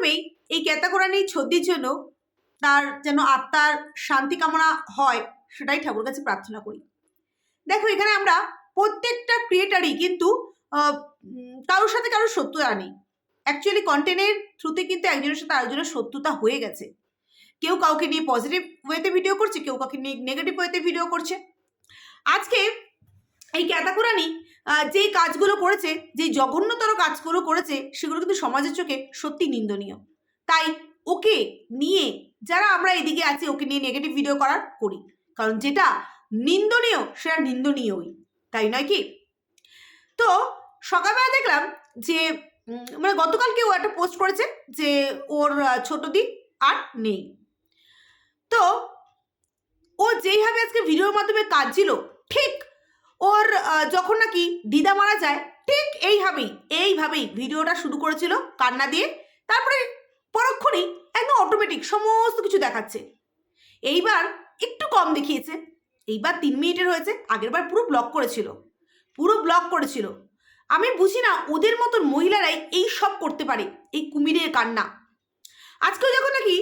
মাধ্যমেই এই ক্যাতাকোরানির ছদ্দির জন্য তার যেন আত্মার শান্তি কামনা হয়, সেটাই ঠাকুর কাছে প্রার্থনা করি। দেখো, এখানে আমরা প্রত্যেকটা ক্রিয়েটারই কিন্তু কারোর সাথে কারোর শত্রুতা নেই। অ্যাকচুয়ালি কন্টেন্টের থ্রুতে কিন্তু একজনের সাথে আরেকজনের শত্রুতা হয়ে গেছে। কেউ কাউকে নিয়ে পজিটিভ ওয়েতে ভিডিও করছে, কেউ কাউকে নিয়ে নেগেটিভ ওয়েতে ভিডিও করছে। আজকে এই ক্যাতাকুরানি যেই কাজগুলো করেছে, যেই জঘন্যতর কাজগুলো করেছে, সেগুলো কিন্তু সমাজের চোখে সত্যি নিন্দনীয়। তাই ওকে নিয়ে, যারা আমরা এদিকে আছি, ওকে নিয়ে নেগেটিভ ভিডিও করার করি। কারণ যেটা নিন্দনীয়, সেটা নিন্দনীয়ই। তাই নয় কি? তো সকালবেলা দেখলাম যে মানে গতকাল কেউ একটা পোস্ট করেছে যে, ওর ছোট দি আর নেই। তো ও যেইভাবে আজকে ভিডিওর মাধ্যমে কাঁদছিল, ঠিক ওর যখন নাকি দিদা মারা যায়, ঠিক এইভাবেই এইভাবেই ভিডিওটা শুরু করেছিল কান্না দিয়ে। তারপরে পরক্ষণেই একদম অটোমেটিক সমস্ত কিছু দেখাচ্ছে। এইবার একটু কম দেখিয়েছে। এইবার তিন মিনিটের হয়েছে, আগেরবার পুরো ব্লক করেছিল। পুরো ব্লক করেছিল। আমি বুঝি না ওদের মতন মহিলারাই এই সব করতে পারে, এই কুমিরের কান্না। আজকেও যখন নাকি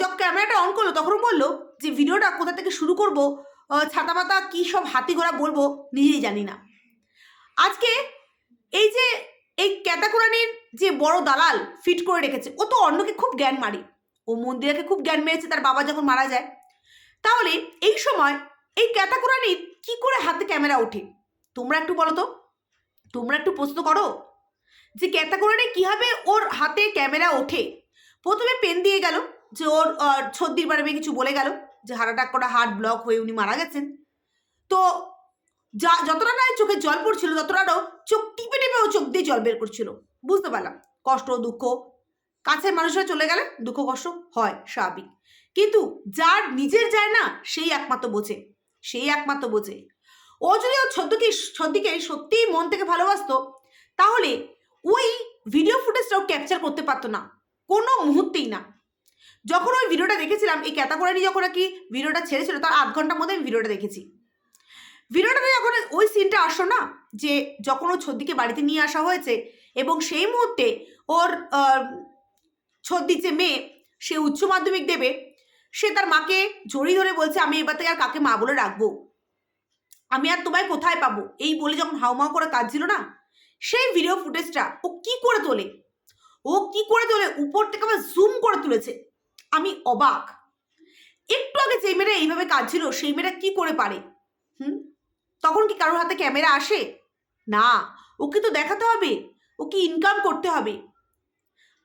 যখন ক্যামেরাটা অন করল তখন বলল যে, ভিডিওটা কোথা থেকে শুরু করব? ছাতা পাতা কী সব হাতি ঘোড়া বলব নিজেই জানি না। আজকে এই যে এই ক্যাতাকুরানির যে বড় দালাল ফিট করে রেখেছে, ও তো অন্যকে খুব জ্ঞান মারে। ও মন্দিরাকে খুব জ্ঞান মেরেছে, তার বাবা যখন মারা যায়। তাহলে এই সময় এই ক্যাতাকুরানির কি করে হাতে ক্যামেরা ওঠে? তোমরা একটু বলো তো। তোমরা একটু প্রশ্ন করো যে ক্যাতাকুরানি কীভাবে ওর হাতে ক্যামেরা ওঠে? প্রথমে পেন দিয়ে গেল যে ওর ছদ্দির বারে কিছু বলে গেল। যে হার্ট করা, হার্ট ব্লক হয়ে উনি মারা গেছেন। তো যা, যতটা না চোখে জল পড়ছিল ততটাও চোখ টিপে টিপে ও চোখ দিয়ে জল বের করছিল। বুঝতে পারলাম, কষ্ট, দুঃখ। কাছের মানুষরা চলে গেলে দুঃখ, কষ্ট হয়, স্বাভাবিক। কিন্তু যার নিজের যায় না, সেই একমাত্র বোঝে, সেই একমাত্র বোঝে। ও যদি ওর ছদ্মকে ছদ্দিকে সত্যিই মন থেকে ভালোবাসতো, তাহলে ওই ভিডিও ফুটেজটাও ক্যাপচার করতে পারতো না, কোনো মুহূর্তেই না। যখন ওই ভিডিওটা দেখেছিলাম, এই ক্যাতাগোরানি যখন আর কি ভিডিওটা ছেড়েছিল, তার আধ ঘণ্টার মধ্যে আমি ভিডিওটা দেখেছি। ভিডিওটাতে যখন ওই সিনটা আসলো না, যে যখন ও ছদ্দিকে বাড়িতে নিয়ে আসা হয়েছে, এবং সেই মুহূর্তে ওর ছদ্দির যে মেয়ে, সে উচ্চ মাধ্যমিক দেবে, সে তার মাকে জড়িয়ে ধরে বলছে, আমি এবার থেকে আর কাকে মা বলে রাখব? আমি আর তোমায় কোথায় পাবো? এই বলে যখন হাউমাউ করে কাঁদছিল না, সেই ভিডিও ফুটেজটা ও কি করে তোলে? ও কি করে তোলে? উপর থেকে আবার জুম করে তুলেছে। আমি অবাক। একটু আগে যে মেয়েরা এইভাবে কাঁদছিল, সেই মেয়েরা কি করে পারে? হুম? তখন কি কারোর হাতে ক্যামেরা আসে? না, ওকে তো দেখাতে হবে। ওকে ইনকাম করতে হবে।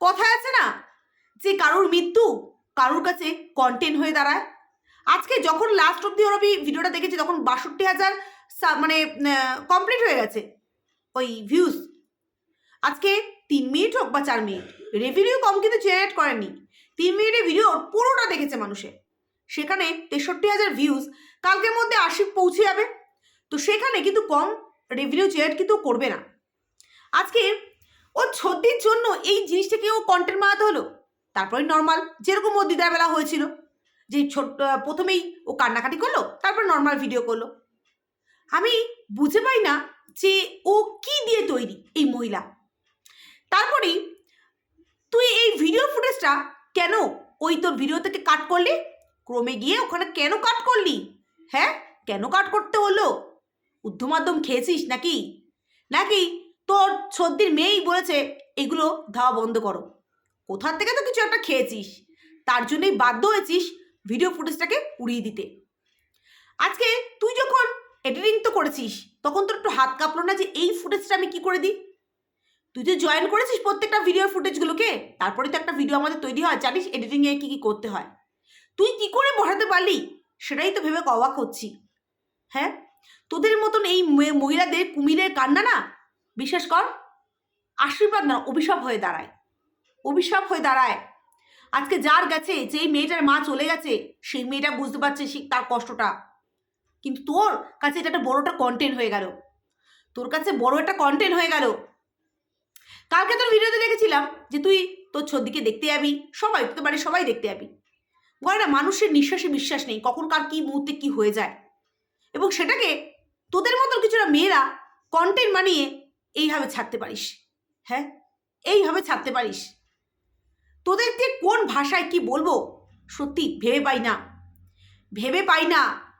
কথায় আছে না যে কারোর মৃত্যু কারোর কাছে কন্টেন্ট হয়ে দাঁড়ায়? আজকে যখন লাস্ট অব্দি ওর আমি ভিডিওটা দেখেছি, তখন বাষট্টি হাজার মানে কমপ্লিট হয়ে গেছে। ওই ভিউজ আজকে তিন মিনিট হোক বা চার মিনিট রেভিনিউ কম কিন্তু জেনারেট করেনি। তিন মিনিটের ভিডিও পুরোটা দেখেছে মানুষে। সেখানে তেষট্টি হাজার ভিউজ কালকের মধ্যে আশি পৌঁছে যাবে। তো সেখানে কিন্তু কম রেভিনিউ জেনারেট কিন্তু করবে না। আজকে ও ছদ্দির জন্য এই জিনিসটাকে ও কন্টেন্ট বানাতে হলো? তারপরে নর্মাল যেরকম ও বেলা হয়েছিল যে ছোট আহ, প্রথমেই ও কান্নাকাটি করল তারপর নর্মাল ভিডিও করল। আমি বুঝে পাই না যে ও কি দিয়ে তৈরি এই মহিলা। তারপরেই তুই এই ভিডিও ফুটেজটা কেন? ওই তোর ভিডিও থেকে কাট করলি? ক্রমে গিয়ে ওখানে কেন কাট করলি? হ্যাঁ? কেন কাট করতে হলো? উদ্ধ মাধ্যম খেয়েছিস নাকি? নাকি তোর সর্দির মেয়েই বলেছে, এগুলো ধাওয়া বন্ধ করো কোথার থেকে তো কিছু একটা খেয়েছিস? তার জন্যই বাধ্য হয়েছিস ভিডিও ফুটেজটাকে উড়িয়ে দিতে। আজকে তুই যখন এডিটিং তো করেছিস, তখন তোর একটু হাত কাঁপলো না যে এই ফুটেজটা আমি কি করে দিই? তুই যে জয়েন করেছিস প্রত্যেকটা ভিডিওর ফুটেজগুলোকে তারপরে তো একটা ভিডিও আমাদের তৈরি হয়, জানিস এডিটিংয়ে কী কী করতে হয়। তুই কি করে বসাতে পারলি? সেটাই তো ভেবে অবাক হচ্ছি। হ্যাঁ? তোদের মতন এই মহিলাদের কুমিরের কান্না না? বিশ্বাস কর, আশীর্বাদ না, অভিশাপ হয়ে দাঁড়ায়। অভিশাপ হয়ে দাঁড়ায়। আজকে যার গেছে, যেই মেয়েটার মা চলে গেছে, সেই মেয়েটা বুঝতে পারছে সে তার কষ্টটা। কিন্তু তোর কাছে এটা একটা বড়টা কন্টেন্ট হয়ে গেল। তোর কাছে বড় একটা কন্টেন্ট হয়ে গেল। কালকে তোর ভিডিওতে দেখেছিলাম যে তুই তোর ছদিকে দেখতে যাবি, সবাই তোর বাড়ির সবাই দেখতে যাবি। বলে না মানুষের নিঃশ্বাসে বিশ্বাস নেই, কখন কার কি মুহূর্তে কি হয়ে যায়। এবং সেটাকে তোদের মতো কিছুটা মেয়েরা কন্টেন্ট বানিয়ে এইভাবে ছাড়তে পারিস। হ্যাঁ? এইভাবে ছাড়তে পারিস। তোদের দিয়ে কোন ভাষায় কি বলব? সত্যি ভেবে পাই না। ভেবে পাই না।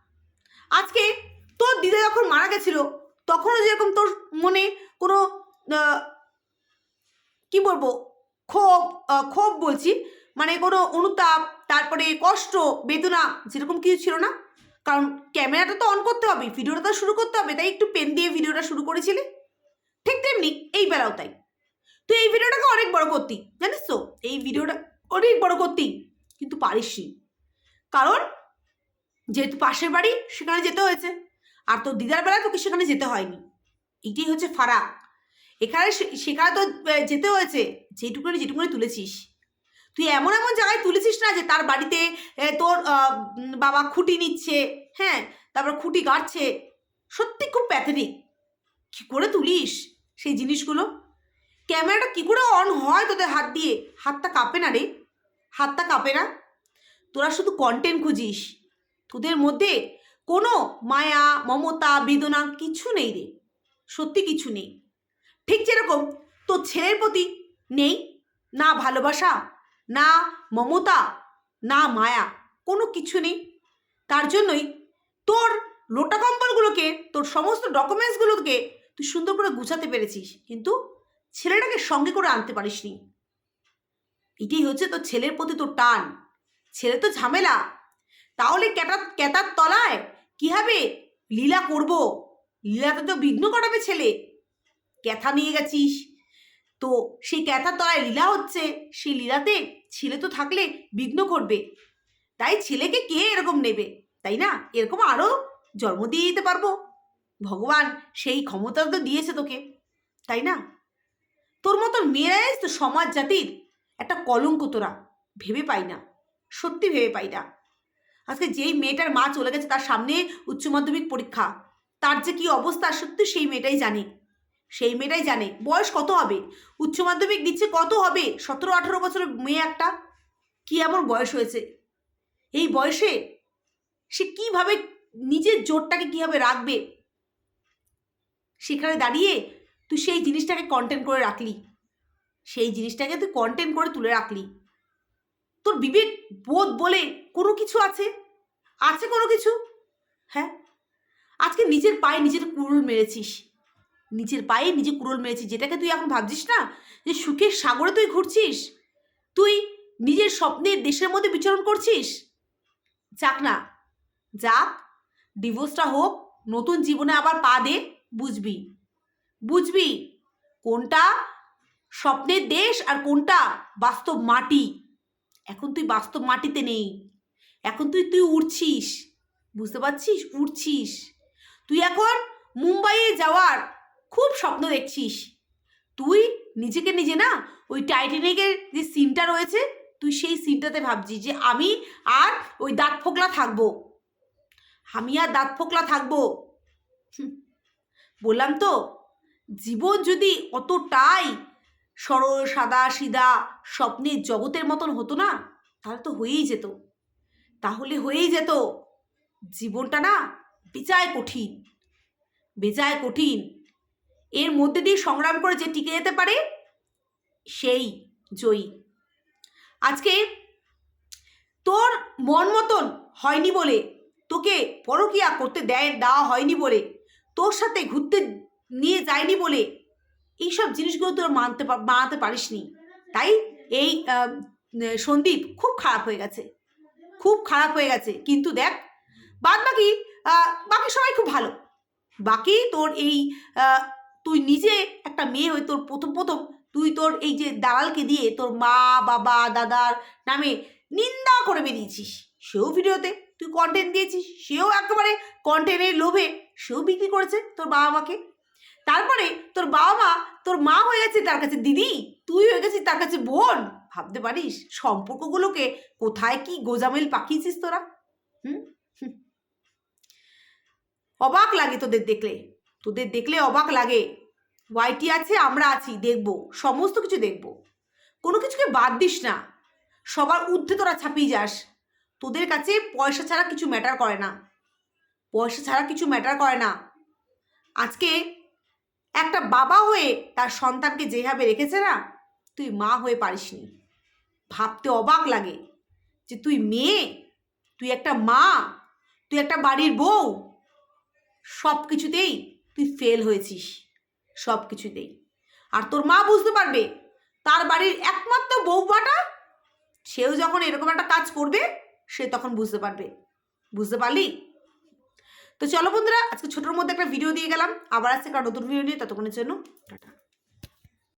আজকে তোর দিদা যখন মারা গেছিল, তখনও যেরকম তোর মনে কোনো কি বলব? ক্ষোভ ক্ষোভ বলছি। মানে কোনো অনুতাপ, তারপরে কষ্ট, বেদনা যেরকম কিছু ছিল না। কারণ ক্যামেরাটা তো অন করতে হবে, ভিডিওটা তো শুরু করতে হবে, তাই একটু পেন দিয়ে ভিডিওটা শুরু করেছিলি। ঠিক তেমনি এই বেলাও তাই। তুই এই ভিডিওটাকে অনেক বড় করতি, জানিস তো? এই ভিডিওটা অনেক বড় করতি, কিন্তু পারিসনি। কারণ যেহেতু পাশের বাড়ি, সেখানে যেতে হয়েছে। আর তোর দিদার বেলা তোকে সেখানে যেতে হয়নি। এটাই হচ্ছে ফারাক। এখানে সেখানে তো যেতে হয়েছে। যেটুকুনি যেটুকুনি তুলেছিস। তুই এমন এমন জায়গায় তুলেছিস না যে তার বাড়িতে তোর বাবা খুঁটি নিচ্ছে হ্যাঁ? তারপর খুঁটি গাড়ছে। সত্যি খুব প্যাথেটিক কী করে তুলিস সেই জিনিসগুলো? ক্যামেরাটা কী করে অন হয় তোদের হাত দিয়ে? হাতটা কাঁপে না রে? হাতটা কাঁপে না? তোরা শুধু কন্টেন্ট খুঁজিস। তোদের মধ্যে কোনো মায়া, মমতা, বেদনা কিছু নেই রে। সত্যি কিছু নেই। ঠিক যেরকম। তোর ছেলের প্রতি নেই, না ভালোবাসা, না মমতা, না মায়া, কোনো কিছু নেই। তার জন্যই তোর লোটা কম্বলগুলোকে, তোর সমস্ত ডকুমেন্টসগুলোকে তুই সুন্দর করে গুছাতে পেরেছিস। কিন্তু ছেলেটাকে সঙ্গে করে আনতে পারিসনি। এটাই হচ্ছে তোর ছেলের প্রতি তোর টান। ছেলে তো ঝামেলা। তাহলে ক্যাটার ক্যাতার তলায় কীভাবে লীলা করব? লীলাতে তো বিঘ্ন ঘটাবে ছেলে। ক্যাথা নিয়ে গেছিস। তো সেই ক্যাথার তলায় লীলা হচ্ছে, সেই লীলাতে ছেলে তো থাকলে বিঘ্ন ঘটবে। তাই ছেলেকে কে এরকম নেবে, তাই না? এরকম আরও জন্ম দিয়ে দিতে পারব। ভগবান সেই ক্ষমতা তো দিয়েছে তোকে, তাই না? তোর মতন মেয়েরাই তো সমাজ জাতির একটা কলঙ্ক তোরা, ভেবে পাই না, সত্যি ভেবে পাই না। আজকে যেই মেয়েটার মা চলে গেছে তার সামনে উচ্চ মাধ্যমিক পরীক্ষা, তার যে কি অবস্থা সত্যি সেই মেয়েটাই জানে। সেই মেয়েটাই জানে। বয়স কত হবে? উচ্চ মাধ্যমিক দিচ্ছে কত হবে? সতেরো, আঠেরো বছরের মেয়ে একটা। কি এমন বয়স হয়েছে? এই বয়সে সে কীভাবে নিজের জোরটাকে কীভাবে রাখবে? সেখানে দাঁড়িয়ে তুই সেই জিনিসটাকে কন্টেন্ট করে রাখলি। সেই জিনিসটাকে তুই কন্টেন্ট করে তুলে রাখলি। তোর বিবেক বোধ বলে কোনো কিছু আছে? আছে কোনো কিছু? হ্যাঁ? আজকে নিজের পায়ে নিজের কুড়ুল মেরেছিস। নিজের পায়ে নিজে কুড়োল মেরেছিস যেটাকে তুই এখন ভাবছিস না? যে সুখের সাগরে তুই ঘুরছিস? তুই নিজের স্বপ্নের দেশের মধ্যে বিচরণ করছিস? যাক না, যাক ডিভোর্সটা হোক, নতুন জীবনে আবার পা দে, বুঝবি। বুঝবি কোনটা স্বপ্নের দেশ আর কোনটা বাস্তব মাটি। এখন তুই বাস্তব মাটিতে নেই। এখন তুই তুই উড়ছিস। বুঝতে পারছিস? উড়ছিস। তুই এখন মুম্বাইয়ে যাওয়ার খুব স্বপ্ন দেখছিস। তুই নিজেকে নিজে না ওই টাইটানিকের যে সিনটা রয়েছে, তুই সেই সিনটাতে ভাবছিস যে আমি আর ওই দাঁত ফোকলা থাকব। আমি আর দাঁত ফোকলা থাকব। বললাম তো, জীবন যদি অতটাই সরল, সাদা সিদা স্বপ্নের জগতের মতন হতো না, তাহলে তো হয়েই যেত। তাহলে হয়েই যেত। জীবনটা না বেজায় কঠিন বেজায় কঠিন। এর মধ্যে দিয়ে সংগ্রাম করে যে টিকে যেতে পারে, সেই জয়ী। আজকে তোর মন মতন হয়নি বলে, তোকে পরকিয়া করতে দেয়, দেওয়া হয়নি বলে, তোর সাথে ঘুরতে নিয়ে যায়নি বলে, এইসব জিনিসগুলো তোর মানতে মানাতে পারিসনি। তাই এই সন্দীপ খুব খারাপ হয়ে গেছে। খুব খারাপ হয়ে গেছে। কিন্তু দেখ বাদ বাকি বাকি সবাই খুব ভালো। বাকি তোর এই তুই নিজে একটা মেয়ে হয়ে তোর প্রথম প্রথম তুই তোর এই যে দালালকে দিয়ে তোর মা, বাবা, দাদার নামে নিন্দা করে বেরিয়েছিস সেও ভিডিওতে তুই কন্টেন্ট দিয়েছিস, সেও একেবারে কন্টেন্টের লোভে সেও বিক্রি করেছে তোর বাবা মাকে। তারপরে তোর বাবা মা, তোর মা হয়ে গেছে তার কাছে দিদি, তুই হয়ে গেছিস তার কাছে বোন। ভাবতে পারিস সম্পর্কগুলোকে কোথায় কি গোজামিল পাকিয়েছিস তোরা? হুম? হুম। অবাক লাগে তোদের দেখলে। তোদের দেখলে অবাক লাগে। ওয়াইটি আছে, আমরা আছি, দেখব, সমস্ত কিছু দেখব। কোনো কিছুকে বাদ দিস না। সবার ঊর্ধ্বে তোরা ছাপিয়ে যাস। তোদের কাছে পয়সা ছাড়া কিছু ম্যাটার করে না। পয়সা ছাড়া কিছু ম্যাটার করে না। আজকে একটা বাবা হয়ে তার সন্তানকে যেভাবে রেখেছে না, তুই মা হয়ে পারিসনি। ভাবতে অবাক লাগে যে তুই মেয়ে, তুই একটা মা, তুই একটা বাড়ির বউ সব কিছুতেই তুই ফেল হয়েছিস। সব কিছু দেই। আর তোর মা বুঝতে পারবে, তার বাড়ির একমাত্র বউবাটা সেও যখন এরকম একটা কাজ করবে, সে তখন বুঝতে পারবে। বুঝতে পারলি? তো চলো বন্ধুরা, আজকে ছোটোর মধ্যে একটা ভিডিও দিয়ে গেলাম। আবার আসছে একটা নতুন ভিডিও নিয়ে, ততক্ষণের জন্য, টাটা।